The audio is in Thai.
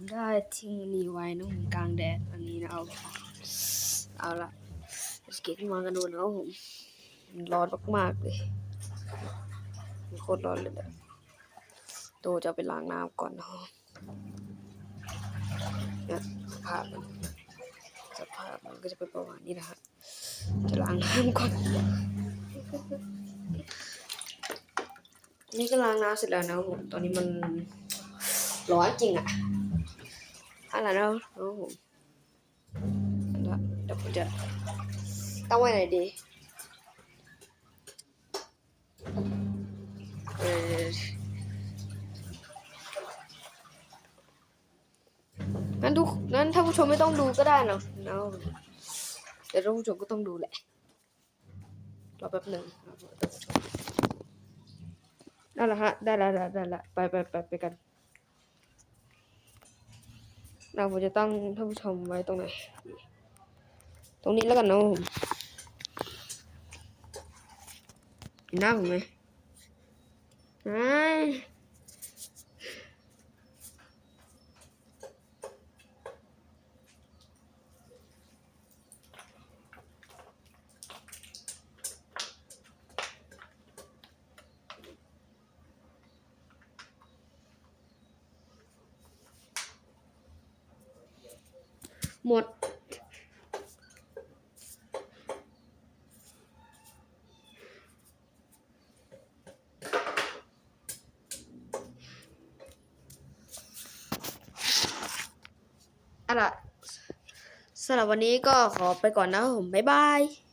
ผมได้ทิ้งนนี้ไว้นะผมกลางแดดอันนี้นะเอาเอาละสเก็ตมากันดูนะครับผมร้อนมากๆเลยโคตรร้อนเลยแบบโตจะไปล้างน้ำก่อนนะเนี่ยสภาพมันสภาพมันก็จะเป็นประมาณนี้นะฮะจะล้างน้ำก่อนนี่ก็ล้างน้ำเสร็จแล้วนะผมตอนนี้มันร้อนจริงอะ อะไรนะครับผมแล้วเดี๋ยวผมจะตั้งไว้ไหนดีเอองั้นดูงั้นถ้าผู้ชมไม่ต้องดูก็ได้เนะเนอะแต่ถ้าผู้ชมก็ต้องดูแหละรอแป๊บหนึ่งท่านผู้ชมได้ล้วฮะได้ล้วได้ล้วได้แล้วไปไปไปไปกัน เราผมจะตั้งท่านผู้ชมไว้ตรงไหน ตรงนี้แล้วกันเนาะผมหนหน้าผมไหม หมด อะล่ะสำหรับวันนี้ก็ขอไปก่อนนะครับผม บ๊ายบาย